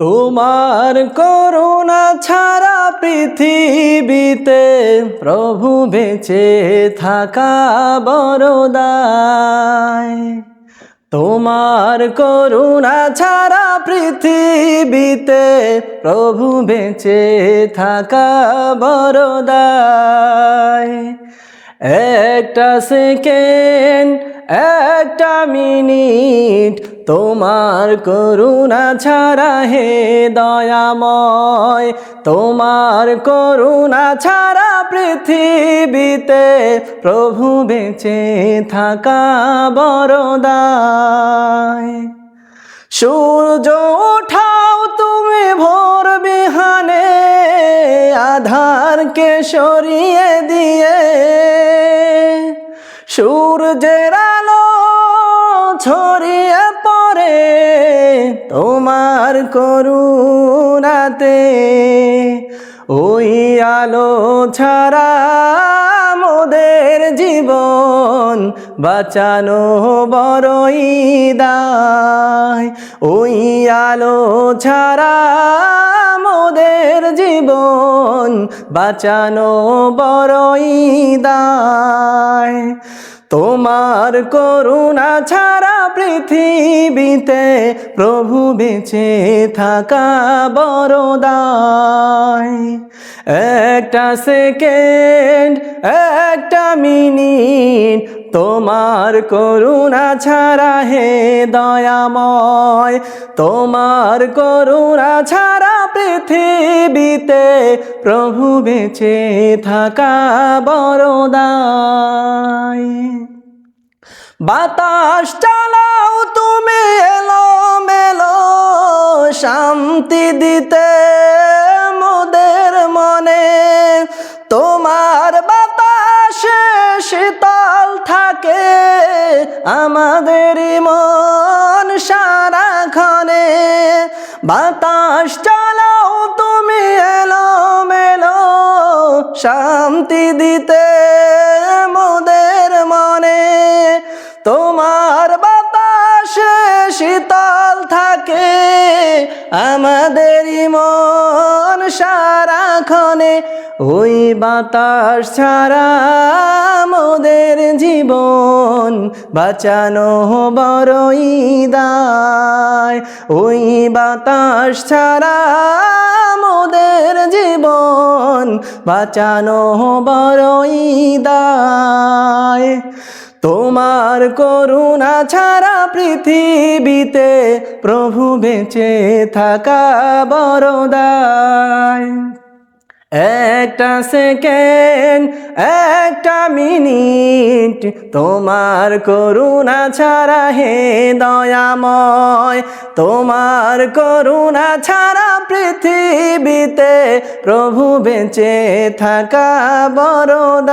তোমার করুণা ছাড়া পৃথিবীতে প্রভু বেঁচে থাকা বড়দায় তোমার করুণা ছাড়া পৃথিবীতে প্রভু বেঁচে থাকা বড়দায় একটা সেকেন্ড, একটা মিনিট, তোমার করুণা ছাড়া হে দয়াময়। তোমার করুণা ছাড়া পৃথিবীতে প্রভু বেঁচে থাকা বড়দায় সূর্য ওঠাও তুমি ভোর বিহানে, আধারকে সরিয়ে দিয়ে সূর্যের আলো ছড়িয়ে পড়ে তোমার করুণাতে। ওই আলো ছাড়া মোদের জীবন বাঁচানো বড়ই দায়। ওই আলো ছাড়া মোদের জীবন বাঁচানো বড়ই দায়। তোমার করুণা ছাড়া পৃথিবীতে প্রভু বেঁচে থাকা বড়দায় একটা সেকেন্ড একটা মিনিট তোমার করুণা ছাড়া হে দয়াময়, তোমার করুণা ছাড়া পৃথিবীতে প্রভু বেঁচে থাকা বড়দায় বাতাস চালাও তুমি এলো মেলো শান্তি দিতে মোদের মনে। আমাদের মন সারাক্ষণে বাতাস চালাও তুমি এলো মেলো শান্তি দিতে মোদের মনে। তোমার বাতাসে শীতল থাকে। আমাদের মন সারাক্ষণে ওই বাতাস ছাড়া মোদের জীবন বাঁচানো বড়ই দায়। ওই বাতাস ছাড়া মোদের জীবন বাঁচানো বড়ই দায়। তোমার করুণা ছাড়া পৃথিবীতে প্রভু বেঁচে থাকা বড়দায় একটা সেকেন্ড, একটা মিনিট। তোমার করুণা ছাড়া হে দয়াময়, তোমার করুণা ছাড়া পৃথিবীতে প্রভু বেঁচে থাকা বড়দায়